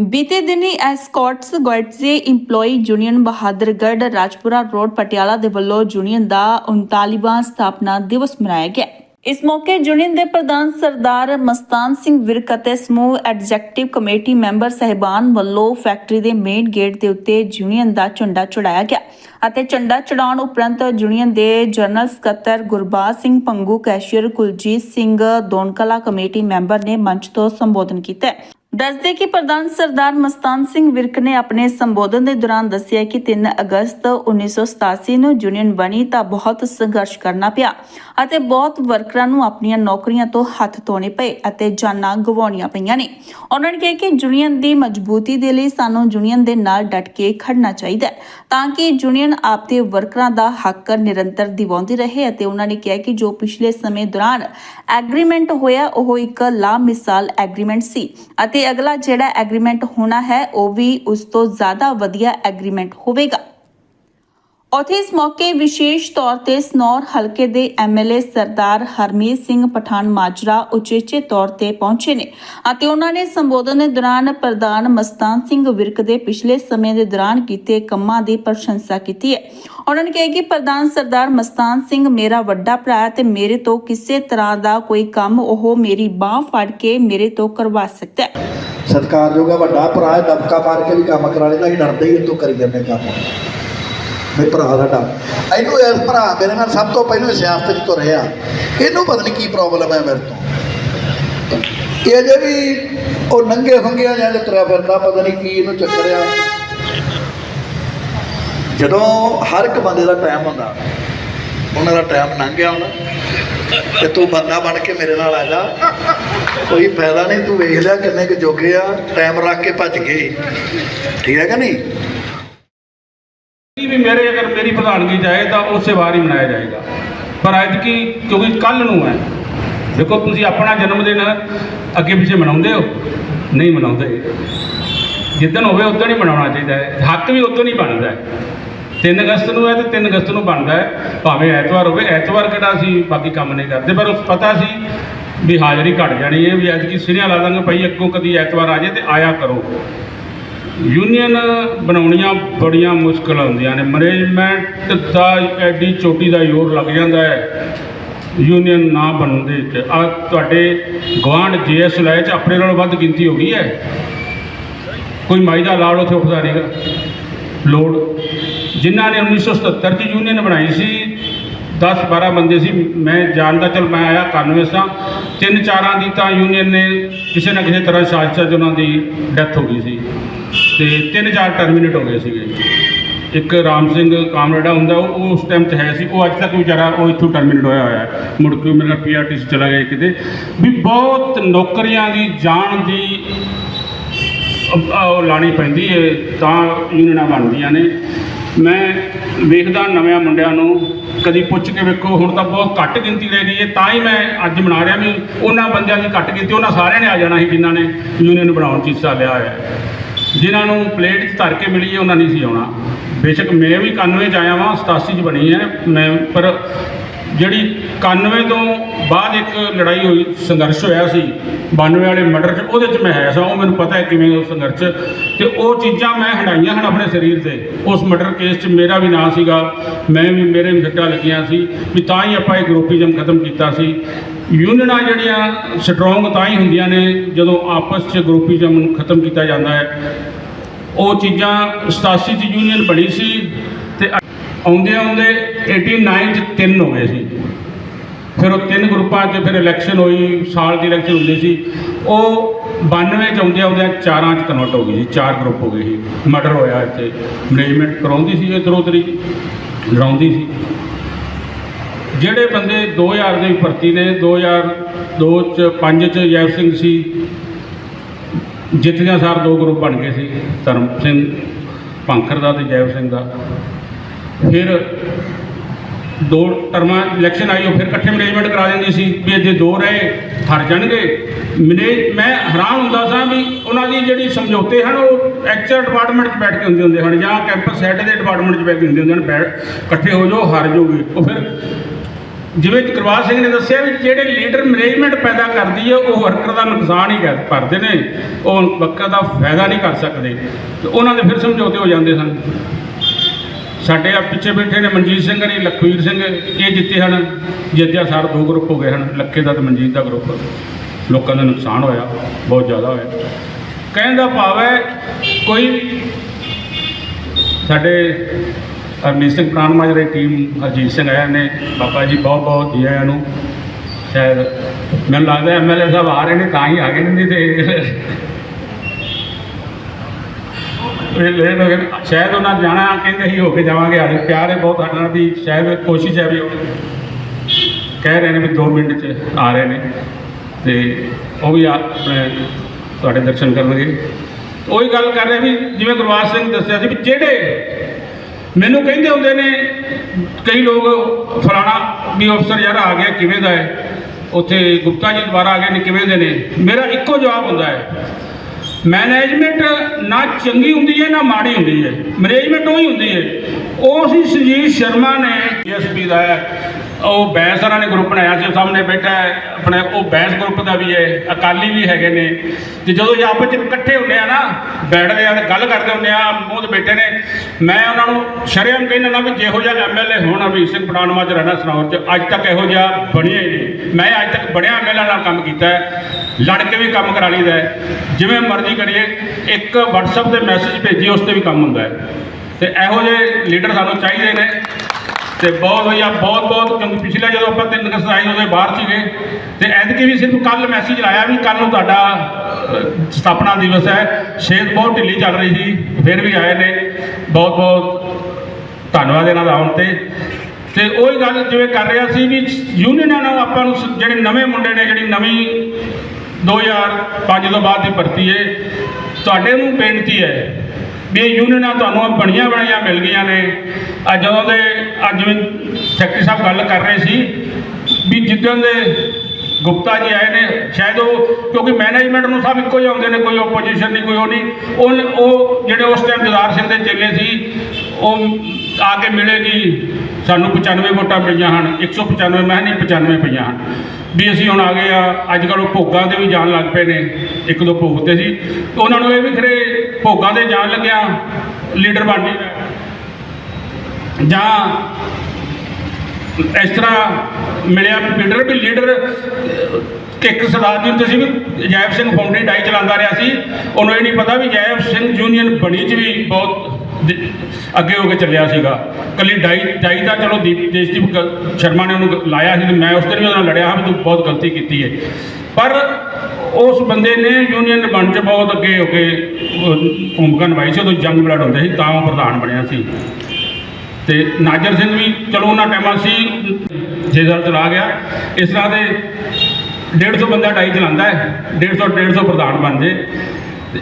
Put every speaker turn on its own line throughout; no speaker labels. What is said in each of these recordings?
ਬੀਤੇ ਦਿਨੀ ਐਸਕॉट्स ਗਾਰਡਜ਼ੇ EMPLOYE union Bahadurgarh Rajpura road Patiala ਦੇ ਵੱਲੋਂ ਯੂਨੀਅਨ ਦਾ 39ਵਾਂ ਸਥਾਪਨਾ ਦਿਵਸ ਮਨਾਇਆ ਗਿਆ। ਇਸ ਮੌਕੇ ਯੂਨੀਅਨ ਦੇ ਪ੍ਰਧਾਨ ਸਰਦਾਰ ਮਸਤਾਨ ਸਿੰਘ ਵਿਰਕ ਅਤੇ ਸਮੂਹ ਐਗਜ਼ੈਕਟਿਵ ਕਮੇਟੀ ਮੈਂਬਰ ਸਹਿਬਾਨ ਵੱਲੋਂ ਫੈਕਟਰੀ ਦੇ ਮੇਨ ਗੇਟ ਦੇ ਉੱਤੇ ਯੂਨੀਅਨ ਦਾ ਝੰਡਾ ਚੜਾਇਆ ਗਿਆ ਅਤੇ ਝੰਡਾ ਚੜਾਉਣ ਉਪਰੰਤ ਯੂਨੀਅਨ ਦੇ ਜਨਰਲ ਸਕੱਤਰ Gurbaj Singh Pangu, cashier Kuljit Singh Donkala committee member ਨੇ ਮੰਚ ਤੋਂ ਸੰਬੋਧਨ ਕੀਤਾ। ਦੱਸਦੇ ਕਿ ਪ੍ਰਧਾਨ ਸਰਦਾਰ ਮਸਤਾਨ ਸਿੰਘ ਵਿਰਕ ਨੇ ਆਪਣੇ ਸੰਬੋਧਨ ਦੇ ਦੌਰਾਨ ਦੱਸਿਆ ਕਿ 3 ਅਗਸਤ 1987 ਨੂੰ ਯੂਨੀਅਨ ਬਣੀ ਤਾਂ ਬਹੁਤ ਸੰਘਰਸ਼ ਕਰਨਾ ਪਿਆ ਅਤੇ ਬਹੁਤ ਵਰਕਰਾਂ ਨੂੰ ਆਪਣੀਆਂ ਨੌਕਰੀਆਂ ਤੋਂ ਹੱਥ ਧੋਣੇ ਪਏ ਅਤੇ ਜਾਨਾਂ ਗਵਾਉਣੀਆਂ ਪਈਆਂ ਨੇ। ਉਹਨਾਂ ਨੇ ਕਿਹਾ ਕਿ ਯੂਨੀਅਨ ਦੀ ਮਜ਼ਬੂਤੀ ਦੇ ਲਈ ਸਾਨੂੰ ਯੂਨੀਅਨ ਦੇ ਨਾਲ ਡਟ ਕੇ ਖੜਨਾ ਚਾਹੀਦਾ ਹੈ ਤਾਂ ਕਿ ਯੂਨੀਅਨ ਆਪਦੇ ਵਰਕਰਾਂ ਦਾ ਹੱਕ ਨਿਰੰਤਰ ਦਿਵਾਉਂਦੀ ਰਹੇ ਅਤੇ ਉਹਨਾਂ ਨੇ ਕਿਹਾ ਕਿ ਜੋ ਪਿਛਲੇ ਸਮੇਂ ਦੌਰਾਨ ਐਗਰੀਮੈਂਟ ਹੋਇਆ, ਉਹ ਇੱਕ ਲਾ ਮਿਸਾਲ ਐਗਰੀਮੈਂਟ ਸੀ ਅਤੇ ਅਗਲਾ ਜਿਹੜਾ ਐਗਰੀਮੈਂਟ ਹੋਣਾ ਹੈ ਉਹ ਵੀ ਉਸ ਤੋਂ ਜ਼ਿਆਦਾ ਵਧੀਆ ਐਗਰੀਮੈਂਟ ਹੋਵੇਗਾ। ਉੱਥੇ ਇਸ ਮੌਕੇ ਵਿਸ਼ੇਸ਼ ਤੌਰ ਤੇ ਸਨੌਰ ਹਲਕੇ ਦੇ ਐਮਐਲਏ ਸਰਦਾਰ ਹਰਮੀਤ ਸਿੰਘ ਪਠਾਨ ਮਾਜਰਾ ਉਚੇਚੇ ਤੌਰ ਤੇ ਪਹੁੰਚੇ ਨੇ ਅਤੇ ਉਹਨਾਂ ਨੇ ਸੰਬੋਧਨ ਦੇ ਦੌਰਾਨ ਪ੍ਰਧਾਨ ਮਸਤਾਨ ਸਿੰਘ ਵਿਰਕ ਦੇ ਪਿਛਲੇ ਸਮੇਂ ਦੇ ਦੌਰਾਨ ਕੀਤੇ ਕੰਮਾਂ ਦੀ ਪ੍ਰਸ਼ੰਸਾ ਕੀਤੀ ਹੈ। ਉਹਨਾਂ ਨੇ ਕਿਹਾ ਕਿ ਪ੍ਰਧਾਨ ਸਰਦਾਰ ਮਸਤਾਨ ਸਿੰਘ ਮੇਰਾ ਵੱਡਾ ਭਰਾ ਤੇ ਮੇਰੇ ਤੋਂ ਕਿਸੇ ਤਰ੍ਹਾਂ ਦਾ ਕੋਈ ਕੰਮ ਉਹ ਮੇਰੀ ਬਾਹ ਫੜ ਕੇ ਮੇਰੇ ਤੋਂ ਕਰਵਾ ਸਕਦਾ ਹੈ।
ਸਤਿਕਾਰਯੋਗ ਵੱਡਾ ਭਰਾ ਦਬਕਾ ਮਾਰ ਕੇ ਵੀ ਕੰਮ ਕਰਾ ਲੈਂਦਾ ਕਿ ਡਰਦੇ ਹੀ ਤੂੰ ਕਰੀ ਜਾਂਦੇ ਕੰਮ। ਮੇਰੇ ਭਰਾ ਸਾਡਾ ਇਹਨੂੰ ਇਸ ਭਰਾ ਮੇਰੇ ਨਾਲ ਸਭ ਤੋਂ ਪਹਿਲਾਂ ਸਿਆਸਤ 'ਚ ਤੁਰਿਆ ਇਹਨੂੰ ਪਤਾ ਨਹੀਂ ਕੀ ਪ੍ਰੋਬਲਮ ਹੈ ਮੇਰੇ ਤੋਂ। ਇਹ ਜੇ ਵੀ ਉਹ ਨੰਗੇ ਫੰਗਿਆ ਜਾਂ ਤੁਰਿਆ ਫਿਰਦਾ, ਪਤਾ ਨਹੀਂ ਕੀ ਇਹਨੂੰ ਚੱਕਰਿਆ ਜਦੋਂ ਹਰ ਇੱਕ ਬੰਦੇ ਦਾ ਟਾਈਮ ਹੁੰਦਾ, ਉਹਨਾਂ ਦਾ ਟਾਈਮ ਲੰਘ ਗਿਆ ਹੁਣ। ਤੇ ਤੂੰ ਬੰਦਾ ਬਣ ਕੇ ਮੇਰੇ ਨਾਲ ਆ ਜਾ। ਕੋਈ ਫਾਇਦਾ ਨਹੀਂ, ਤੂੰ ਵੇਖ ਲਿਆ ਕਿੰਨੇ ਕੁ ਜੋਗੇ ਆ। ਟਾਈਮ ਰੱਖ ਕੇ ਭੱਜ ਗਏ। ਠੀਕ ਹੈ ਕਿ ਨਹੀਂ?
ਵੀ ਮੇਰੇ ਅਗਰ ਮੇਰੀ ਪ੍ਰਧਾਨਗੀ ਜਾਏ ਤਾਂ ਉਸੇ ਵਾਰ ਹੀ ਮਨਾਇਆ ਜਾਏਗਾ। ਪਰ ਅੱਜ ਕੀ ਕਿਉਂਕਿ ਕੱਲ ਨੂੰ ਹੈ, ਦੇਖੋ ਤੁਸੀਂ ਆਪਣਾ ਜਨਮ ਦਿਨ ਅੱਗੇ ਪਿੱਛੇ ਮਨਾਉਂਦੇ ਹੋ, ਨਹੀਂ ਮਨਾਉਂਦੇ। ਜਿੱਦਣ ਹੋਵੇ ਉਦੋਂ ਹੀ ਮਨਾਉਣਾ ਚਾਹੀਦਾ ਹੈ, ਹੱਕ ਵੀ ਉਦੋਂ ਹੀ ਬਣਦਾ ਹੈ। 3 ਅਗਸਤ ਨੂੰ ਹੈ ਤੇ 3 ਅਗਸਤ ਨੂੰ ਬਣਦਾ ਹੈ, ਭਾਵੇਂ ਐਤਵਾਰ ਹੋਵੇ, ਐਤਵਾਰ ਕਿਹੜਾ ਅਸੀਂ ਬਾਕੀ ਕੰਮ ਨਹੀਂ ਕਰਦੇ, ਪਰ ਉਸ ਪਤਾ ਸੀ ਵੀ ਹਾਜ਼ਰੀ ਘਟ ਜਾਣੀ ਹੈ, ਵੀ ਅੱਜ ਕੀ ਸਿਰਿਆਂ ਲਾ ਦਾਂਗੇ, ਭਾਈ ਅੱਗੋਂ ਕਦੀ ਐਤਵਾਰ ਆ ਜਾਏ ਤੇ ਆਇਆ ਕਰੋ। ਯੂਨੀਅਨ ਬਣਾਉਣੀਆਂ ਬੜੀਆਂ ਮੁਸ਼ਕਲ ਹੁੰਦੀਆਂ ਨੇ। ਮੈਨੇਜਮੈਂਟ ਦਾ ਐਡੀ ਚੋਟੀ ਦਾ ਜ਼ੋਰ ਲੱਗ ਜਾਂਦਾ ਹੈ। ਯੂਨੀਅਨ ਨਾ ਬਣਨ ਦੇ ਵਿੱਚ। ਆ ਤੁਹਾਡੇ ਗਵਾਂਢ ਜੀਐਸ ਲਾਏ ਚ ਆਪਣੇ ਨਾਲੋਂ ਵੱਧ ਗਿਣਤੀ ਹੋ ਗਈ ਹੈ। ਕੋਈ ਮਾਈ ਦਾ ਲਾੜ ਉੱਥੇ ਉੱਠਦਾ ਨਹੀਂਗਾ। ਲੋੜ। ਜਿਨ੍ਹਾਂ ਨੇ 1977 ਚ ਯੂਨੀਅਨ ਬਣਾਈ ਸੀ 10 12 ਬੰਦੇ ਸੀ, ਮੈਂ ਜਾਣਦਾ, ਚਲ ਮੈਂ ਆਇਆ 91 ਸਾਂ ਤਿੰਨ ਚਾਰਾਂ ਦੀ ਤਾਂ ਯੂਨੀਅਨ ਨੇ ਕਿਸੇ ਨਾ ਕਿਸੇ ਤਰ੍ਹਾਂ ਸਾਜ਼ਿਸ਼ਾਂ 'ਚ ਉਹਨਾਂ ਦੀ ਡੈਥ ਹੋ ਗਈ ਸੀ। ਤੇ ਤਿੰਨ ਚਾਰ ਟਰਮੀਨੇਟ ਹੋ ਗਏ ਸੀਗੇ। ਇੱਕ ਰਾਮ ਸਿੰਘ ਕਾਮਰੇਡਾ ਹੁੰਦਾ ਉਹ ਉਹ ਉਸ ਟਾਈਮ 'ਚ ਹੈ ਸੀ। ਉਹ ਅੱਜ ਤੱਕ ਵਿਚਾਰਾ ਉਹ ਇੱਥੋਂ ਟਰਮੀਨੇਟ ਹੋਇਆ ਹੋਇਆ ਹੈ। ਮੁੜ ਕੇ ਮੇਰਾ ਪੀਆਰਟੀਸੀ ਚਲਾ ਗਿਆ ਕਿਤੇ। ਵੀ ਬਹੁਤ ਨੌਕਰੀਆਂ ਦੀ ਜਾਣ ਦੀ ਅਹ, ਉਹ ਲਾਣੀ ਪੈਂਦੀ ਹੈ ਤਾਂ ਯੂਨੀਅਨਾਂ ਬਣਦੀਆਂ ਨੇ। ਮੈਂ ਵੇਖਦਾ ਨਵਿਆਂ ਮੁੰਡਿਆਂ ਨੂੰ, ਕਦੀ ਪੁੱਛ ਕੇ ਵੇਖੋ, ਹੁਣ ਤਾਂ ਬਹੁਤ ਘੱਟ ਗਿਣਤੀ ਰਹਿ ਗਈ ਹੈ ਤਾਂ ਹੀ ਮੈਂ ਅੱਜ ਮਨਾ ਰਿਹਾ ਵੀ ਉਹਨਾਂ ਬੰਦਿਆਂ ਦੀ ਘੱਟ ਗਿਣਤੀ, ਉਹਨਾਂ ਸਾਰਿਆਂ ਨੇ ਆ ਜਾਣਾ ਸੀ ਜਿਨ੍ਹਾਂ ਨੇ ਯੂਨੀਅਨ ਬਣਾਉਣ 'ਚ ਹਿੱਸਾ ਲਿਆ ਹੋਇਆ। ਜਿਨ੍ਹਾਂ ਨੂੰ ਪਲੇਟ 'ਚ ਧਰ ਕੇ ਮਿਲੀ ਹੈ ਉਹਨਾਂ ਨਹੀਂ ਸੀ ਆਉਣਾ। ਬੇਸ਼ੱਕ ਮੈਂ ਵੀ 91 'ਚ ਆਇਆ ਵਾਂ 87 'ਚ ਬਣੀ ਹੈ, ਮੈਂ, ਪਰ ਜਿਹੜੀ 91 ਤੋਂ ਬਾਅਦ ਇੱਕ ਲੜਾਈ ਹੋਈ, ਸੰਘਰਸ਼ ਹੋਇਆ ਸੀ 92 ਵਾਲੇ ਮਰਡਰ 'ਚ, ਉਹਦੇ 'ਚ ਮੈਂ ਹੈ ਸਾਂ, ਉਹ ਮੈਨੂੰ ਪਤਾ ਹੈ ਕਿਵੇਂ ਉਹ ਸੰਘਰਸ਼, ਤੇ ਉਹ ਚੀਜ਼ਾਂ ਮੈਂ ਹਟਾਈਆਂ ਹਨ ਆਪਣੇ ਸਰੀਰ ਤੇ। ਉਸ ਮਰਡਰ ਕੇਸ 'ਚ ਮੇਰਾ ਵੀ ਨਾਂ ਸੀਗਾ, ਮੈਂ ਵੀ ਮੇਰੇ ਵੀ ਸੱਟਾਂ ਲੱਗੀਆਂ ਸੀ, ਵੀ ਤਾਂ ਹੀ ਆਪਾਂ ਇਹ ਗਰੁੱਪੀਜ਼ਮ ਖਤਮ ਕੀਤਾ ਸੀ। ਯੂਨੀਅਨਾਂ ਜਿਹੜੀਆਂ ਸਟਰੋਂਗ ਤਾਂ ਹੀ ਹੁੰਦੀਆਂ ਨੇ, ਜਦੋਂ ਆਪਸ 'ਚ ਗਰੁੱਪੀਜ਼ਮ ਨੂੰ ਖਤਮ ਕੀਤਾ ਜਾਂਦਾ ਹੈ। ਉਹ ਚੀਜ਼ਾਂ 87 ਚ ਯੂਨੀਅਨ ਬਣੀ ਸੀ ਆਉਂਦੇ ਆਉਂਦੇ 89 ਚ ਤਿੰਨ ਹੋ ਗਏ ਸੀ। ਫਿਰ ਉਹ ਤਿੰਨ ਗਰੁੱਪਾਂ 'ਚ ਫਿਰ ਇਲੈਕਸ਼ਨ ਹੋਈ, ਸਾਲ ਦੀ ਇਲੈਕਸ਼ਨ ਹੁੰਦੀ ਸੀ। ਉਹ 92 ਚ ਆਉਂਦੇ ਆਉਂਦੇ ਚਾਰਾਂ 'ਚ ਕਨਵਰਟ ਹੋ ਗਈ ਸੀ। ਚਾਰ ਗਰੁੱਪ ਹੋ ਗਏ ਸੀ। ਮਰਡਰ ਹੋਇਆ ਇੱਥੇ। ਮੈਨੇਜਮੈਂਟ ਕਰਾਉਂਦੀ ਸੀ ਇਧਰੋਂ ਉਧਰੀ ਲੜਾਉਂਦੀ ਸੀ। ਜਿਹੜੇ ਬੰਦੇ 2000 ਦੇ ਵੀ ਭਰਤੀ ਨੇ 2002 ਚ 5 ਚ ਜੈਵ ਸਿੰਘ ਸੀ ਜਿੱਤਿਆਂ ਸਾਰ ਦੋ ਗਰੁੱਪ ਬਣ ਗਏ ਸੀ। ਧਰਮ ਸਿੰਘ, ਭਾਂਖਰ ਦਾ ਤੇ ਜੈਵ ਸਿੰਘ ਦਾ। ਫਿਰ ਦੋ ਟਰਮਾਂ ਇਲੈਕਸ਼ਨ ਆਈ, ਉਹ ਫਿਰ ਇਕੱਠੇ ਮੈਨੇਜਮੈਂਟ ਕਰਾ ਦਿੰਦੀ ਸੀ ਵੀ ਜੇ ਦੋ ਰਹੇ, ਹਰ ਜਾਣਗੇ। ਮੈਨੇਜ ਮੈਂ ਹੈਰਾਨ ਹੁੰਦਾ ਸਾਂ ਵੀ ਉਹਨਾਂ ਦੀ ਜਿਹੜੀ ਸਮਝੌਤੇ ਹਨ, ਉਹ ਐਕਚੁਅਲ ਡਿਪਾਰਟਮੈਂਟ 'ਚ ਬੈਠ ਕੇ ਹੁੰਦੇ ਹੁੰਦੇ ਹਨ ਜਾਂ ਕੈਂਪਸ ਹੈੱਡ ਦੇ ਡਿਪਾਰਟਮੈਂਟ 'ਚ ਬੈਠ ਕੇ ਹੁੰਦੇ ਹੁੰਦੇ ਹਨ ਬੈਠ ਇਕੱਠੇ ਹੋ ਜਾਓ, ਹਾਰ ਜਾਓਗੇ। ਉਹ ਫਿਰ ਜਿਵੇਂ ਗੁਰਬਾਜ ਸਿੰਘ ਨੇ ਦੱਸਿਆ ਵੀ ਜਿਹੜੇ ਲੀਡਰ ਮੈਨੇਜਮੈਂਟ ਪੈਦਾ ਕਰਦੀ ਹੈ, ਉਹ ਵਰਕਰ ਦਾ ਨੁਕਸਾਨ ਹੀ ਕਰ ਕਰਦੇ ਨੇ। ਉਹ ਵਰਕਰ ਦਾ ਫਾਇਦਾ ਨਹੀਂ ਕਰ ਸਕਦੇ। ਤੇ ਉਹਨਾਂ ਦੇ ਫਿਰ ਸਮਝੌਤੇ ਹੋ ਜਾਂਦੇ ਸਨ। ਸਾਡੇ ਆ ਪਿੱਛੇ ਬੈਠੇ ਨੇ ਮਨਜੀਤ ਸਿੰਘ ਨੇ, ਲਖਵੀਰ ਸਿੰਘ, ਇਹ ਜਿੱਤੇ ਹਨ ਜਿੱਤਿਆ ਸਾਰ ਦੋ ਗਰੁੱਪ ਹੋ ਗਏ ਹਨ, ਲੱਖੇ ਦਾ ਤੇ ਮਨਜੀਤ ਦਾ ਗਰੁੱਪ ਲੋਕਾਂ ਦਾ ਨੁਕਸਾਨ ਹੋਇਆ, ਬਹੁਤ ਜ਼ਿਆਦਾ ਹੋਇਆ। ਕਹਿਣ ਦਾ ਭਾਵ ਹੈ, ਕੋਈ ਸਾਡੇ ਹਰਮੀਤ ਸਿੰਘ ਪ੍ਰਾਣ ਮਾਜਰੇ ਟੀਮ ਹਰਜੀਤ ਸਿੰਘ ਆਇਆ ਨੇ, ਬਾਬਾ ਜੀ ਬਹੁਤ ਬਹੁਤ ਜੀ ਆਇਆਂ ਨੂੰ। ਸ਼ਾਇਦ ਮੈਨੂੰ ਲੱਗਦਾ ਐਮਐਲਏ ਸਾਹਿਬ ਆ ਰਹੇ ਨੇ, ਤਾਂ ਹੀ ਆ ਗਏ ਨੇ, ਨਹੀਂ ਤੇ ਇਹ ਲੇਟ ਸ਼ਾਇਦ ਉਹਨਾਂ ਜਾਣਾ, ਕਹਿੰਦੇ ਅਸੀਂ ਹੋ ਕੇ ਜਾਵਾਂਗੇ। ਅੱਜ ਪਿਆਰ ਹੈ ਬਹੁਤ, ਸਾਡੇ ਨਾਲ ਵੀ ਸ਼ਾਇਦ ਕੋਸ਼ਿਸ਼ ਹੈ ਵੀ ਉਹ ਕਹਿ ਰਹੇ ਨੇ ਵੀ 2 ਮਿੰਟ ਚ ਆ ਰਹੇ ਨੇ। ਤੇ ਉਹ ਵੀ ਆ- ਆਪਣੇ ਤੁਹਾਡੇ ਦਰਸ਼ਨ ਕਰਨਗੇ। ਉਹੀ ਗੱਲ ਕਰ ਰਹੇ ਵੀ ਜਿਵੇਂ ਗੁਰਵਾਜ ਸਿੰਘ ਦੱਸਿਆ ਸੀ ਵੀ ਜਿਹੜੇ ਮੈਨੂੰ ਕਹਿੰਦੇ ਹੁੰਦੇ ਨੇ, ਕਈ ਲੋਕ ਫਲਾਣਾ ਵੀ ਅਫਸਰ ਯਾਰ ਆ ਗਿਆ, ਕਿਵੇਂ ਦਾ ਹੈ? ਉੱਥੇ ਗੁਪਤਾ ਜੀ ਦੁਬਾਰਾ ਆ ਗਏ ਨੇ, ਕਿਵੇਂ ਦੇ ਨੇ? ਮੇਰਾ ਇੱਕੋ ਜਵਾਬ ਹੁੰਦਾ ਹੈ ਮੈਨੇਜਮੈਂਟ ਨਾ ਚੰਗੀ ਹੁੰਦੀ ਹੈ ਨਾ ਮਾੜੀ ਹੁੰਦੀ ਹੈ। ਮੈਨੇਜਮੈਂਟ ਉਹੀ ਹੁੰਦੀ ਹੈ। ਉਹ ਸੀ ਸੰਜੀਵ ਸ਼ਰਮਾ ਨੇ ਐਸਪੀ ਦਾ ਹੈ। ਉਹ ਬੈਂਸ ਉਹਨਾਂ ਨੇ ਗਰੁੱਪ ਬਣਾਇਆ ਸੀ ਸਾਹਮਣੇ ਬੈਠਾ ਆਪਣੇ ਉਹ ਬੈਂਸ ਗਰੁੱਪ ਦਾ ਵੀ ਹੈ, ਅਕਾਲੀ ਵੀ ਹੈਗੇ ਨੇ। ਤੇ ਜਦੋਂ ਇਹ ਆਪਸ ਚ ਇਕੱਠੇ ਹੁੰਦੇ ਆ ਨਾ, ਬੈਠਦੇ ਆ ਤੇ ਗੱਲ ਕਰਦੇ ਹੁੰਦੇ ਆ, ਮੂੰਹ ਤੇ ਬੈਠੇ ਨੇ। ਮੈਂ ਉਹਨਾਂ ਨੂੰ ਸ਼ਰੇਆਮ ਕਹਿੰਦਾ ਨਾ ਵੀ ਜਿਹੋ ਜਿਹਾ ਐਮਐਲਏ ਹੋਣ ਅਭੀ ਸਿੰਘ ਪਠਾਨਵਾ ਚ ਰਹਿਣਾ ਸਨੌਰ ਚ, ਅੱਜ ਤੱਕ ਇਹੋ ਜਿਹਾ ਬਣਿਆ ਹੀ ਨਹੀਂ। ਮੈਂ ਅੱਜ ਤੱਕ ਬੜਿਆ ਐਮਐਲਏ ਨਾਲ ਕੰਮ ਕੀਤਾ ਹੈ। ਲੜ ਕੇ ਵੀ ਕੰਮ ਕਰਾ ਲਈਦਾ ਹੈ। ਜਿਵੇਂ ਮਰਜ਼ੀ ਕਰੀਏ, ਇੱਕ WhatsApp ਤੇ ਮੈਸੇਜ ਭੇਜੀ, ਉਸ ਤੇ ਵੀ ਕੰਮ ਹੁੰਦਾ ਹੈ। ਤੇ ਇਹੋ ਜਿਹੇ ਲੀਡਰ ਸਾਨੂੰ ਚਾਹੀਦੇ ਨੇ। ਤੇ ਬਹੁਤ ਵਧੀਆ, ਬਹੁਤ ਬਹੁਤ, ਕਿਉਂਕਿ ਪਿਛਲੇ ਜਦੋਂ ਆਪਾਂ ਤਿੰਨ ਅਗਸਤ ਆਏ ਉਹਦੇ ਬਾਹਰ ਸੀਗੇ, ਤੇ ਐਤਕੀ ਵੀ ਸਿਰਫ ਕੱਲ ਮੈਸੇਜ ਲਾਇਆ ਵੀ ਕੱਲ ਨੂੰ ਤੁਹਾਡਾ ਸਥਾਪਨਾ ਦਿਵਸ ਹੈ। ਸਿਹਤ ਬਹੁਤ ਢਿੱਲੀ ਚੱਲ ਰਹੀ ਸੀ, ਫਿਰ ਵੀ ਆਏ ਨੇ। ਬਹੁਤ ਬਹੁਤ ਧੰਨਵਾਦ ਇਹਨਾਂ ਦਾ ਆਉਣ ਤੇ। ਤੇ ਉਹੀ ਗੱਲ ਜਿਵੇਂ ਕਰ ਰਿਹਾ ਸੀ ਵੀ ਯੂਨੀਅਨਾਂ ਨੂੰ ਆਪਾਂ ਨੂੰ ਸ- ਜਿਹੜੇ ਨਵੇਂ ਮੁੰਡੇ ਨੇ, ਜਿਹੜੀ ਨਵੀਂ 2005 ਤੋਂ ਬਾਅਦ ਦੀ ਭਰਤੀ ਹੈ ਤੁਹਾਡੇ ਨੂੰ ਬੇਨਤੀ ਹੈ ਵੀ ਇਹ ਯੂਨੀਅਨਾਂ ਤੁਹਾਨੂੰ ਬਣੀਆਂ ਬਣੀਆਂ ਮਿਲ ਗਈਆਂ ਨੇ। ਅੱਜ ਜਦੋਂ ਦੇ ਅੱਜ ਵੀ ਸੈਕਟਰੀ ਸਾਹਿਬ ਗੱਲ ਕਰ ਰਹੇ ਸੀ ਵੀ ਜਿੱਦਣ ਦੇ ਗੁਪਤਾ ਜੀ ਆਏ ਨੇ, ਸ਼ਾਇਦ ਉਹ ਕਿਉਂਕਿ ਮੈਨੇਜਮੈਂਟ ਨੂੰ ਸਭ ਇੱਕੋ ਹੀ ਆਉਂਦੇ ਨੇ, ਕੋਈ ਆਪੋਜੀਸ਼ਨ ਨਹੀਂ, ਕੋਈ ਉਹ ਨਹੀਂ। ਉਹ ਉਹ ਜਿਹੜੇ ਉਸ ਟਾਈਮ ਜਦਾਰ ਸਿੰਘ ਦੇ ਚੇਲੇ ਸੀ, ਉਹ ਆ ਕੇ ਮਿਲੇਗੀ ਸਾਨੂੰ 95 ਵੋਟਾਂ ਪਈਆਂ ਹਨ। 195 ਮੈਂ ਨਹੀਂ 95 ਪਈਆਂ ਹਨ। ਵੀ ਅਸੀਂ ਹੁਣ ਆ ਗਏ ਆ। ਅੱਜ ਕੱਲ੍ਹ ਉਹ ਭੋਗਾਂ ਤੇ ਵੀ ਜਾਣ ਲੱਗ ਪਏ ਨੇ। ਇੱਕ ਦੋ ਭੋਗ ਤੇ ਸੀ। ਉਹਨਾਂ ਨੂੰ ਇਹ ਵੀ ਖਰੇ ਭੋਗਾਂ ਤੇ ਜਾਣ ਲੱਗਿਆ, ਲੀਡਰ ਬਣ ਨਹੀਂ ਜਾਂ ਇਸ ਤਰ੍ਹਾਂ ਮਿਲਿਆ ਲੀਡਰ ਵੀ ਲੀਡਰ ਇੱਕ ਸਰਦਾਰ ਜੀ ਹੁੰਦੇ ਸੀ ਵੀ ਜੈਬ ਸਿੰਘ ਫਾਊਂਡੇਸ਼ਨ ਡਾਈ ਚਲਾਉਂਦਾ ਰਿਹਾ ਸੀ। ਉਹਨੂੰ ਇਹ ਨਹੀਂ ਪਤਾ ਵੀ ਜੈਬ ਸਿੰਘ ਯੂਨੀਅਨ ਬਣੀ ਚ ਵੀ ਬਹੁਤ ਅੱਗੇ ਹੋ ਕੇ ਚੱਲਿਆ ਸੀਗਾ। ਕੱਲੀ ਡਾਈ ਡਾਈ ਤਾਂ ਚਲੋ ਦੀਪ ਦੇਸ਼ਦੀਪ ਸ਼ਰਮਾ ਨੇ ਉਹਨੂੰ ਲਾਇਆ ਸੀ ਤੇ ਮੈਂ ਉਸ ਦਿਨ ਵੀ ਉਹਨਾਂ ਨਾਲ ਲੜਿਆ ਹਾਂ ਵੀ ਤੂੰ ਬਹੁਤ ਗਲਤੀ ਕੀਤੀ ਹੈ ਪਰ ਉਸ ਬੰਦੇ ਨੇ ਯੂਨੀਅਨ ਬਣ ਚ ਬਹੁਤ ਅੱਗੇ ਹੋ ਕੇ ਭੂਮਿਕਾ ਨਿਭਾਈ ਸੀ, ਉਦੋਂ ਜੰਗ ਬਲੱਡ ਹੁੰਦੇ ਸੀ, ਤਾਂ ਉਹ ਪ੍ਰਧਾਨ ਬਣਿਆ ਸੀ। ਤੇ ਨਾਜਰ ਸਿੰਘ ਵੀ ਚਲੋ ਉਹਨਾਂ ਟਾਈਮਾਂ ਸੀ ਜੇਲ੍ਹ ਚਲਾ ਗਿਆ। ਇਸ ਤਰ੍ਹਾਂ ਦੇ 150 ਬੰਦਾ ਡਾਈ ਚਲਾਉਂਦਾ ਹੈ 150 150 ਪ੍ਰਧਾਨ ਬਣ ਜੇ।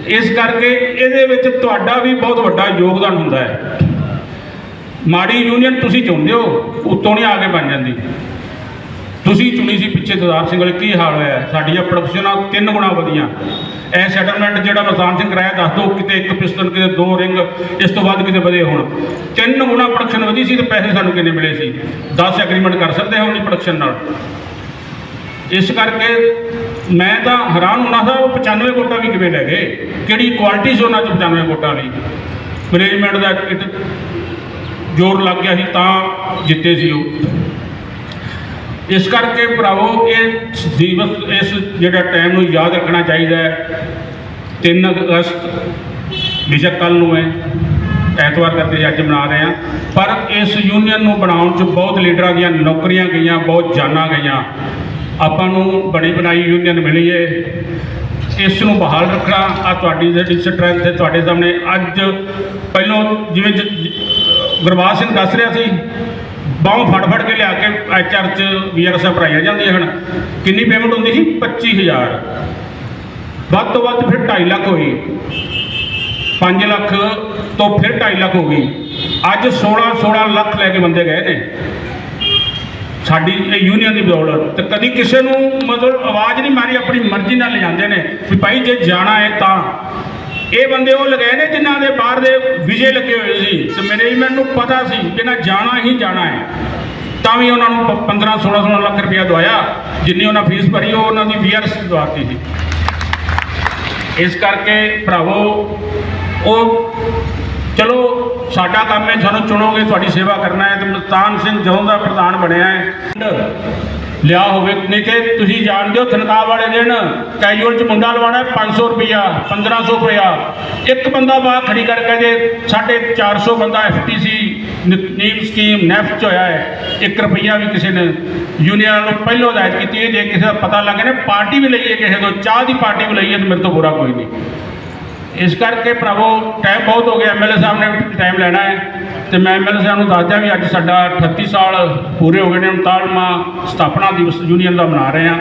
ਇਸ ਕਰਕੇ ਇਹਦੇ ਵਿੱਚ ਤੁਹਾਡਾ ਵੀ ਬਹੁਤ ਵੱਡਾ ਯੋਗਦਾਨ ਹੁੰਦਾ ਹੈ। ਮਾੜੀ ਯੂਨੀਅਨ ਤੁਸੀਂ ਚੁਣਦੇ ਹੋ, ਉੱਤੋਂ ਨਹੀਂ ਆ ਕੇ ਬਣ ਜਾਂਦੀ। ਤੁਸੀਂ ਚੁਣੀ ਸੀ ਪਿੱਛੇ ਸਰਦਾਰ ਸਿੰਘ ਵਾਲੇ ਕੀ ਹਾਲ ਹੋਇਆ? ਸਾਡੀਆਂ ਪ੍ਰੋਡਕਸ਼ਨਾਂ ਤਿੰਨ ਗੁਣਾ ਵਧੀਆਂ। ਇਹ ਸੈਟਲਮੈਂਟ ਜਿਹੜਾ ਮਸਾਨ ਸਿੰਘ ਕਰਾਇਆ, ਦੱਸ ਦਿਓ, ਕਿਤੇ ਇੱਕ ਪਿਸਟਨ ਕਿਤੇ ਦੋ ਰਿੰਗ ਇਸ ਤੋਂ ਬਾਅਦ ਕਿਤੇ ਵਧੇ ਹੋਣ। ਤਿੰਨ ਗੁਣਾ ਪ੍ਰੋਡਕਸ਼ਨ ਵਧੀ ਸੀ ਤੇ ਪੈਸੇ ਸਾਨੂੰ ਕਿੰਨੇ ਮਿਲੇ ਸੀ? 10 ਐਗਰੀਮੈਂਟ ਕਰ ਸਕਦੇ ਹਾਂ ਉਹਨੀ ਪ੍ਰੋਡਕਸ਼ਨ ਨਾਲ? ਇਸ ਕਰਕੇ ਮੈਂ ਤਾਂ ਹੈਰਾਨ ਹੋਣਾ ਸੀ, ਉਹ 95 ਵੋਟਾਂ ਵੀ ਕਿਵੇਂ ਲੈ ਗਏ? ਕਿਹੜੀ ਕੁਆਲਿਟੀ ਸੀ ਉਹਨਾਂ 'ਚ 95 ਵੋਟਾਂ ਲਈ ਮੈਨੇਜਮੈਂਟ ਦਾ ਜ਼ੋਰ ਲੱਗ ਗਿਆ ਸੀ, ਤਾਂ ਜਿੱਤੇ ਸੀ ਉਹ। ਇਸ ਕਰਕੇ ਭਰਾਵੋ, ਇਹ ਦਿਵਸ, ਇਸ ਜਿਹੜਾ ਟਾਈਮ ਨੂੰ ਯਾਦ ਰੱਖਣਾ ਚਾਹੀਦਾ ਹੈ। 3 ਅਗਸਤ, ਬੇਸ਼ੱਕ ਕੱਲ ਨੂੰ ਹੈ, ਐਤਵਾਰ ਕਰਕੇ ਅੱਜ ਮਨਾ ਰਹੇ ਹਾਂ। ਪਰ ਇਸ ਯੂਨੀਅਨ ਨੂੰ ਬਣਾਉਣ 'ਚ ਬਹੁਤ ਲੀਡਰਾਂ ਦੀਆਂ ਨੌਕਰੀਆਂ ਗਈਆਂ, ਬਹੁਤ ਜਾਨਾਂ ਗਈਆਂ। ਆਪਾਂ ਨੂੰ ਬਣੀ ਬਣਾਈ ਯੂਨੀਅਨ ਮਿਲੀ ਹੈ ਇਸ ਨੂੰ ਬਹਾਲ ਰੱਖਣਾ ਆ ਤੁਹਾਡੀ ਜਿਹੜੀ ਸਟਰੈਂਥ ਹੈ, ਤੁਹਾਡੇ ਸਾਹਮਣੇ ਅੱਜ ਪਹਿਲੋਂ ਜਿਵੇਂ ਗੁਰਬਾਜ ਸਿੰਘ ਦੱਸ ਰਿਹਾ ਸੀ ਬਾਹੋਂ ਫੜ ਫੜ ਕੇ ਲਿਆ ਕੇ ਐਚਆਰ ਚ ਵੀਆਰਐਸ ਭਰਾਈਆਂ ਜਾਂਦੀਆਂ ਹਨ। ਕਿੰਨੀ ਪੇਮੈਂਟ ਹੁੰਦੀ ਸੀ? 25000 ਵੱਧ ਤੋਂ ਵੱਧ ਫਿਰ 2.5 ਲੱਖ ਹੋਈ। 5 ਲੱਖ ਤੋਂ ਫਿਰ 2.5 ਲੱਖ ਹੋ ਗਈ। ਅੱਜ 16 16 ਲੱਖ ਲੈ ਕੇ ਬੰਦੇ ਗਏ ਨੇ। ਸਾਡੀ ਇਹ ਯੂਨੀਅਨ ਦੀ ਬਦੌਲਤ। ਤੇ ਕਦੀ ਕਿਸੇ ਨੂੰ ਮਤਲਬ ਆਵਾਜ਼ ਨਹੀਂ ਮਾਰੀ, ਆਪਣੀ ਮਰਜ਼ੀ ਨਾਲ ਲੈ ਨੇ ਵੀ ਭਾਈ ਜੇ ਜਾਣਾ ਹੈ ਤਾਂ। ਇਹ ਬੰਦੇ ਉਹ ਲਗਾਏ ਨੇ ਜਿਨ੍ਹਾਂ ਦੇ ਬਾਹਰ ਦੇ ਵਿਜੇ ਲੱਗੇ ਹੋਏ ਸੀ ਤੇ ਮੈਨੇਜਮੈਂਟ ਨੂੰ ਪਤਾ ਸੀ ਕਿ ਨਾ ਜਾਣਾ ਹੀ ਜਾਣਾ ਹੈ। ਤਾਂ ਵੀ ਉਹਨਾਂ ਨੂੰ 15 16 16 ਲੱਖ ਰੁਪਇਆ ਦਵਾਇਆ, ਜਿੰਨੀ ਉਹਨਾਂ ਫੀਸ ਭਰੀ ਉਹ ਉਹਨਾਂ ਦੀ ਵੀਆਰਐਸ ਦਵਾਤੀ ਸੀ। ਇਸ ਕਰਕੇ ਭਰਾਵੋ, ਉਹ ਚਲੋ, ਸਾਡਾ ਕੰਮ ਹੈ, ਸਾਨੂੰ ਚੁਣੋਗੇ, ਤੁਹਾਡੀ ਸੇਵਾ ਕਰਨਾ ਹੈ ਤੇ ਮਲਤਾਨ ਸਿੰਘ ਜਦੋਂ ਦਾ ਪ੍ਰਧਾਨ ਬਣਿਆ ਹੈ। ਲਿਆ ਹੋਵੇ। ਨਹੀਂ ਤੇ ਤੁਸੀਂ ਜਾਣਦੇ ਹੋ ਤਨਖਾਹ ਵਾਲੇ ਦਿਨ ਕੈਜੂਅਲ ਚ ਮੁੰਡਾ ਲਵਾਣਾ 500 ਰੁਪਿਆ 1500 ਰੁਪਿਆ ਇੱਕ ਬੰਦਾ ਬਾਹਰ ਖੜੀ ਕਰਕੇ ਜੇ 450 ਬੰਦਾ ਐਫਟੀਸੀ ਨੀਮ ਸਕੀਮ ਨੈਫਟ ਚ ਹੋਇਆ ਹੈ। 1 ਰੁਪਿਆ ਵੀ ਕਿਸੇ ਨੇ ਯੂਨੀਅਨ ਨੂੰ ਪਹਿਲੋਂ ਹਦਾਇਤ ਕੀਤੀ ਹੈ ਜੇ ਕਿਸੇ ਦਾ ਪਤਾ ਲੱਗੇ ਨਾ, ਪਾਰਟੀ ਵੀ ਲਈਏ, ਕਿਸੇ ਤੋਂ ਚਾਹ ਦੀ ਪਾਰਟੀ ਵੀ ਲਈਏ, ਤੇ ਮੇਰੇ ਤੋਂ ਬੁਰਾ ਕੋਈ ਨਹੀਂ। ਇਸ ਕਰਕੇ ਭਰਾਵੋ ਟਾਈਮ ਬਹੁਤ ਹੋ ਗਿਆ। ਐਮਐਲਏ ਸਾਹਿਬ ਨੇ ਵੀ ਟਾਈਮ ਲੈਣਾ ਹੈ। ਤੇ ਮੈਂ ਐਮਐਲਏ ਸਾਹਿਬ ਨੂੰ ਦੱਸਦਾ ਵੀ ਅੱਜ ਸਾਡਾ 38 ਸਾਲ ਪੂਰੇ ਹੋ ਗਏ ਨੇ। 39ਵਾਂ ਸਥਾਪਨਾ ਦਿਵਸ ਯੂਨੀਅਨ ਦਾ ਮਨਾ ਰਹੇ ਹਾਂ।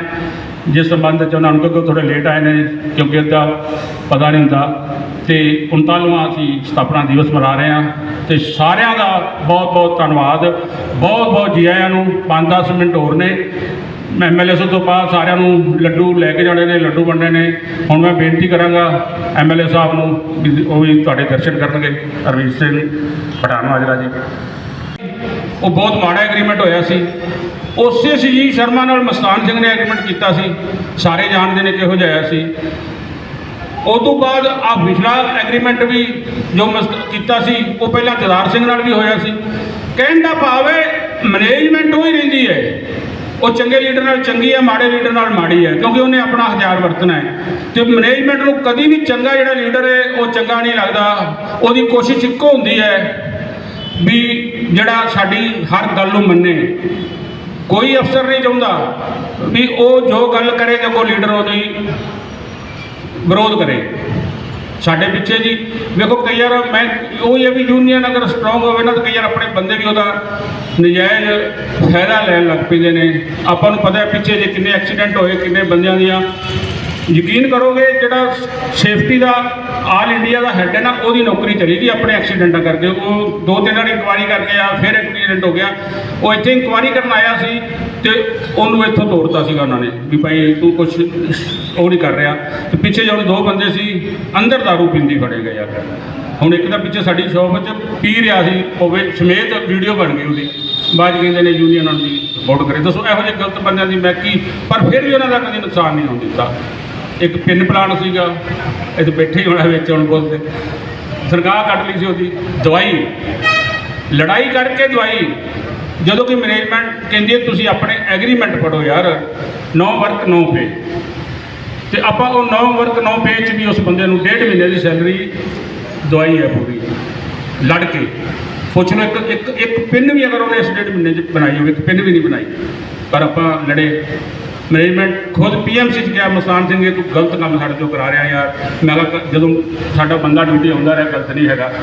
ਜਿਸ ਸੰਬੰਧ ਚ ਉਹਨਾਂ ਨੂੰ ਕਿਉਂਕਿ ਥੋੜੇ ਲੇਟ ਆਏ ਨੇ, ਕਿਉਂਕਿ ਇਹਦਾ ਪਤਾ ਨਹੀਂ ਹੁੰਦਾ। ਤੇ 39ਵਾਂ ਅਸੀਂ ਸਥਾਪਨਾ ਦਿਵਸ ਮਨਾ ਰਹੇ ਹਾਂ। ਤੇ ਸਾਰਿਆਂ ਦਾ ਬਹੁਤ ਬਹੁਤ ਧੰਨਵਾਦ। ਬਹੁਤ ਬਹੁਤ ਜੀ ਆਇਆਂ ਨੂੰ। 5-10 ਮਿੰਟ ਹੋਰ ਨੇ। ਐਮਐਲਏ ਸਾਹਿਬ ਤੋਂ ਬਾਅਦ ਸਾਰਿਆਂ ਨੂੰ ਲੱਡੂ ਲੈ ਕੇ ਜਾਣੇ ਨੇ, ਲੱਡੂ ਵੰਡੇ ਨੇ। ਹੁਣ ਮੈਂ ਬੇਨਤੀ ਕਰਾਂਗਾ ਐਮਐਲਏ ਸਾਹਿਬ ਨੂੰ ਵੀ ਉਹ ਵੀ ਤੁਹਾਡੇ ਦਰਸ਼ਨ ਕਰਨਗੇ। ਅਰਵੀਰ ਸਿੰਘ ਪਠਾਨ ਮਾਜਰਾ ਜੀ। ਉਹ ਬਹੁਤ ਮਾੜਾ ਐਗਰੀਮੈਂਟ ਹੋਇਆ ਸੀ। ਉਸੇ ਸੀ ਸ਼ਰਮਾ ਨਾਲ ਮਸਤਾਨ ਸਿੰਘ ਨੇ ਐਗਰੀਮੈਂਟ ਕੀਤਾ ਸੀ। ਸਾਰੇ ਜਾਣਦੇ ਨੇ ਕਿਹੋ ਜਿਹਾ ਸੀ। ਉਸ ਤੋਂ ਬਾਅਦ ਆ ਪਿਛਲਾ ਐਗਰੀਮੈਂਟ ਵੀ ਜੋ ਮਸਤ ਕੀਤਾ ਸੀ, ਉਹ ਪਹਿਲਾਂ ਜਦਾਰ ਸਿੰਘ ਨਾਲ ਵੀ ਹੋਇਆ ਸੀ। ਕਹਿਣ ਦਾ ਭਾਵ ਹੈ ਮੈਨੇਜਮੈਂਟ ਉਹ ਹੀ ਰਹਿੰਦੀ ਹੈ। ਉਹ ਚੰਗੇ ਲੀਡਰ ਨਾਲ ਚੰਗੀ ਹੈ, ਮਾੜੇ ਲੀਡਰ ਨਾਲ ਮਾੜੀ ਹੈ, ਕਿਉਂਕਿ ਉਹਨੇ ਆਪਣਾ ਹਥਿਆਰ ਵਰਤਣਾ ਹੈ। ਤੇ ਮੈਨੇਜਮੈਂਟ ਨੂੰ ਕਦੀ ਵੀ ਚੰਗਾ ਜਿਹੜਾ ਲੀਡਰ ਹੈ, ਉਹ ਚੰਗਾ ਨਹੀਂ ਲੱਗਦਾ। ਉਹਦੀ ਕੋਸ਼ਿਸ਼ ਇੱਕੋ ਹੁੰਦੀ ਹੈ ਵੀ ਜਿਹੜਾ ਸਾਡੀ ਹਰ ਗੱਲ ਨੂੰ ਮੰਨੇ। ਕੋਈ ਅਫਸਰ ਨਹੀਂ ਚਾਹੁੰਦਾ ਵੀ ਉਹ ਜੋ ਗੱਲ ਕਰੇ ਤੇ ਕੋਈ ਲੀਡਰ ਉਹਦੀ ਵਿਰੋਧ ਕਰੇ। ਸਾਡੇ ਪਿੱਛੇ ਜੀ, ਵੇਖੋ ਕਈ ਵਾਰ ਮੈਂ ਉਹ ਇਹ ਵੀ ਯੂਨੀਅਨ ਅਗਰ ਸਟਰੋਂਗ ਹੋਵੇ ਨਾ ਤਾਂ ਕਈ ਵਾਰ ਆਪਣੇ ਬੰਦੇ ਵੀ ਉਹਦਾ ਨਜਾਇਜ਼ ਫਾਇਦਾ ਲੈਣ ਲੱਗ ਪੈਂਦੇ ਨੇ। ਆਪਾਂ ਨੂੰ ਪਤਾ ਹੈ ਪਿੱਛੇ ਜੇ ਕਿੰਨੇ ਐਕਸੀਡੈਂਟ ਹੋਏ, ਕਿੰਨੇ ਬੰਦਿਆਂ ਦੀਆਂ ਯਕੀਨ ਕਰੋਗੇ, ਜਿਹੜਾ ਸੇਫਟੀ ਦਾ ਆਲ ਇੰਡੀਆ ਦਾ ਹੈੱਡ ਹੈ ਨਾ, ਉਹਦੀ ਨੌਕਰੀ ਚਲੀ ਗਈ, ਆਪਣੇ ਐਕਸੀਡੈਂਟਾਂ ਕਰਕੇ। ਉਹ ਦੋ ਤਿੰਨ ਵਾਰੀ ਇਨਕੁਆਰੀ ਕਰਕੇ ਆ, ਫਿਰ ਐਕਸੀਡੈਂਟ ਹੋ ਗਿਆ। ਉਹ ਇੱਥੇ ਇਨਕੁਆਰੀ ਕਰਨ ਆਇਆ ਸੀ ਤੇ ਉਹਨੂੰ ਇੱਥੋਂ ਤੋੜਤਾ ਸੀਗਾ ਉਹਨਾਂ ਨੇ, ਵੀ ਭਾਈ ਤੂੰ ਕੁਝ ਉਹ ਨਹੀਂ ਕਰ ਰਿਹਾ। ਤੇ ਪਿੱਛੇ ਜਦੋਂ ਦੋ ਬੰਦੇ ਸੀ, ਅੰਦਰ ਦਾਰੂ ਪੀਂਦੀ ਫੜੇ ਗਏ ਯਾਰ ਹੁਣ ਇੱਕ ਤਾਂ ਪਿੱਛੇ ਸਾਡੀ ਸ਼ੌਪ ਵਿੱਚ ਪੀ ਰਿਹਾ ਸੀ ਹੋਵੇ ਸਮੇਤ ਵੀਡੀਓ ਬਣ ਗਈ ਉਹਦੀ। ਬਾਅਦ ਕਹਿੰਦੇ ਨੇ ਯੂਨੀਅਨ ਉਹਨਾਂ ਦੀ ਸਪੋਰਟ ਕਰੇ। ਦੱਸੋ ਇਹੋ ਜਿਹੇ ਗਲਤ ਬੰਦਿਆਂ ਦੀ ਮੈਂ ਕੀ ਪਰ ਫਿਰ ਵੀ ਉਹਨਾਂ ਦਾ ਕਦੀ ਨੁਕਸਾਨ ਨਹੀਂ ਹੋਣ ਦਿੱਤਾ। ਇੱਕ ਪਿੰਨ ਪਲਾਨ ਸੀਗਾ, ਇੱਥੇ ਬੈਠੇ ਹੀ ਹੋਣਾ ਵਿੱਚ ਹੁਣ ਬੋਲਦੇ। ਸਰਕਾਰ ਕੱਟ ਲਈ ਸੀ ਉਹਦੀ। ਦਵਾਈ। ਲੜਾਈ ਕਰਕੇ ਦਵਾਈ। ਜਦੋਂ ਕਿ ਮੈਨੇਜਮੈਂਟ ਕਹਿੰਦੀ ਹੈ, ਤੁਸੀਂ ਆਪਣੇ ਐਗਰੀਮੈਂਟ ਪੜੋ ਯਾਰ। ਨੋ ਵਰਕ ਨੋ ਪੇ ਤੇ ਆਪਾਂ ਉਹ ਨੋ ਵਰਕ ਨੋ ਪੇ ਚ ਵੀ ਉਸ ਬੰਦੇ ਨੂੰ ਡੇਢ ਮਹੀਨੇ ਦੀ ਸੈਲਰੀ ਦਵਾਈ ਹੈ ਪੂਰੀ। ਲੜ ਕੇ। ਪੁੱਛ ਲਓ, ਇੱਕ ਇੱਕ ਇੱਕ ਪਿੰਨ ਵੀ ਅਗਰ ਉਹਨੇ ਇਸ ਡੇਢ ਮਹੀਨੇ ਚ ਬਣਾਈ ਹੋਵੇ, ਇੱਕ ਪਿੰਨ ਵੀ ਨਹੀਂ ਬਣਾਈ। ਪਰ ਆਪਾਂ ਲੜੇ। ਮੈਨੇਜਮੈਂਟ ਖੁਦ ਪੀਐਮਸੀ ਚ ਗਿਆ ਮਸਾਨ ਸਿੰਘ, ਇਹ ਤੂੰ ਗਲਤ ਕੰਮ ਸਾਡੇ ਤੋਂ ਕਰਾ ਰਿਹਾ ਯਾਰ। ਮੈਂ ਕਿਹਾ, ਜਦੋਂ ਸਾਡਾ ਬੰਦਾ ਡਿਊਟੀ ਆਉਂਦਾ ਰਿਹਾ, ਗਲਤ ਨਹੀਂ ਹੈਗਾ।